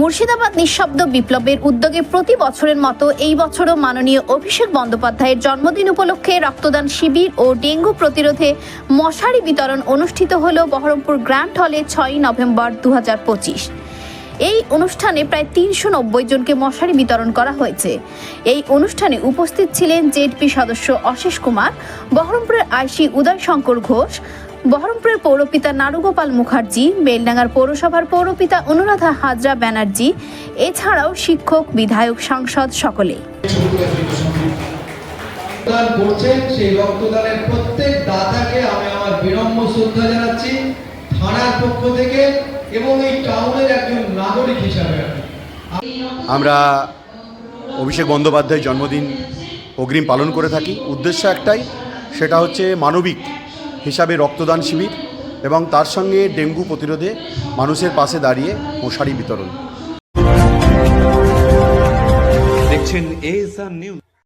মুর্শিদাবাদ নিঃশব্দ বিপ্লবের উদ্যোগে প্রতি বছরের মতো এই বছরও মাননীয় অভিষেক বন্দ্যোপাধ্যায়ের জন্মদিন উপলক্ষে রক্তদান শিবির ও ডেঙ্গু প্রতিরোধে মশারি বিতরণ অনুষ্ঠিত হল বহরমপুর গ্র্যান্ড হলে ছয়ই নভেম্বর দু হাজার পঁচিশ। এই অনুষ্ঠানে প্রায় তিনশো নব্বই জনকে মশারি বিতরণ করা হয়েছে। এই অনুষ্ঠানে উপস্থিত ছিলেন জেডপি সদস্য অশেষ কুমার, বহরমপুরের আইসি উদয় শঙ্কর ঘোষ বহরমপুরের পৌরপিতা নারুগোপাল মুখার্জি বেলডাঙ্গার পৌরসভার পৌরপিতা অনুরাধা হাজরা ব্যানার্জি এছাড়াও শিক্ষক বিধায়ক সাংসদ সকলে করছেন সেই রক্তদানের প্রত্যেক দাতাকে আমি আমার বিনম্র শ্রদ্ধা জানাচ্ছি থানার পক্ষ থেকে এবং এই টাউনের একজন নাগরিক হিসাবে। আমরা অভিষেক বন্দ্যোপাধ্যায়ের জন্মদিন অগ্রিম পালন করে থাকি। উদ্দেশ্য একটাই সেটা হচ্ছে মানবিক হিসাবে রক্তদান শিবির এবং তার সঙ্গে ডেঙ্গু প্রতিরোধে মানুষের পাশে দাঁড়িয়ে মশারি বিতরণ। দেখছেন এ নিউজ